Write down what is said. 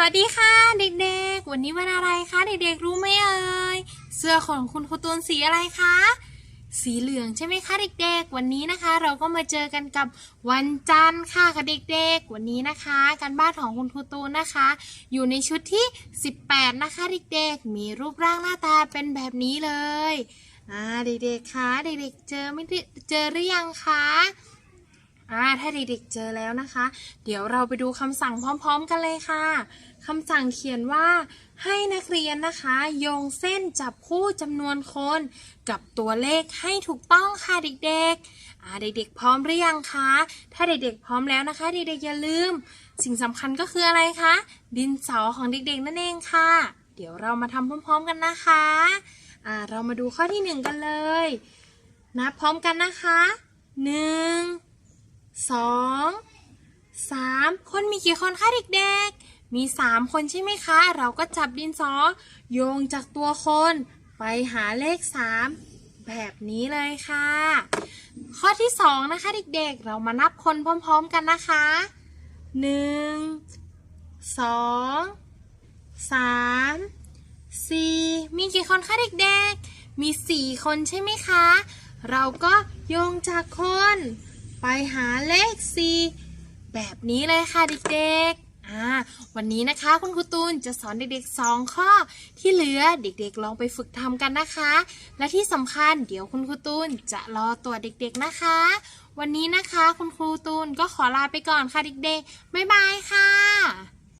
สวัสดีค่ะเด็กๆ วันนี้วันอะไรคะเด็กๆรู้ไหมเอ่ยเสื้อของคุณครูตูนสีอะไรคะ สีเหลืองใช่ไหมคะเด็กๆ วันนี้นะคะ เราก็มาเจอกันกับวันจันทร์ค่ะค่ะเด็กๆ วันนี้นะคะการบ้านของคุณครูตูนนะคะ อยู่ในชุดที่ 18 นะคะเด็กๆ มีรูปร่างหน้าตาเป็นแบบนี้เลยอ่าเด็กๆคะเด็กๆเจอไม่ได้เจอหรือยังคะ อ่าถ้าเด็กๆเจอแล้วนะคะ เดี๋ยวเราไปดูคำสั่งพร้อมๆกันเลยค่ะคำสั่งเขียนว่า ให้นักเรียนนะคะโยงเส้นจับคู่จำนวนคน กับตัวเลขให้ถูกต้องค่ะเด็กๆอ่าเด็กๆพร้อมหรือยังคะถ้าเด็กๆพร้อมแล้วนะคะ เด็กๆอย่าลืม สิ่งสำคัญก็คืออะไรคะดินสอของเด็กๆนั่นเองค่ะ เดี๋ยวเรามาทำพร้อมๆกันนะคะอ่าเรามาดูข้อที่หนึ่งกันเลยนับพร้อมกันนะคะหนึ่ง สองสามคนมีกี่คนคะเด็กๆ มีสามคนใช่ไหมคะ เราก็จับดินสอโยงจากตัวคน ไปหาเลขสามแบบนี้เลยค่ะ ข้อที่สองนะคะเด็กๆ เรามานับคนพร้อมๆกันนะคะหนึ่งสองสามสี่มีกี่คนคะเด็กๆ มีสี่คนใช่ไหมคะ เราก็โยงจากคน ไปหาเลข 4 แบบนี้เลยค่ะเด็กๆอ่าวันนี้นะคะคุณครูตูนจะสอนเด็กๆ 2 ข้อ ที่เหลือเด็กๆ ลองไปฝึกทำกันนะคะ และที่สำคัญเดี๋ยวคุณครูตูนจะรอตัวเด็กๆนะคะ วันนี้นะคะคุณครูตูนก็ขอลาไปก่อนค่ะเด็กๆบ๊ายบายค่ะ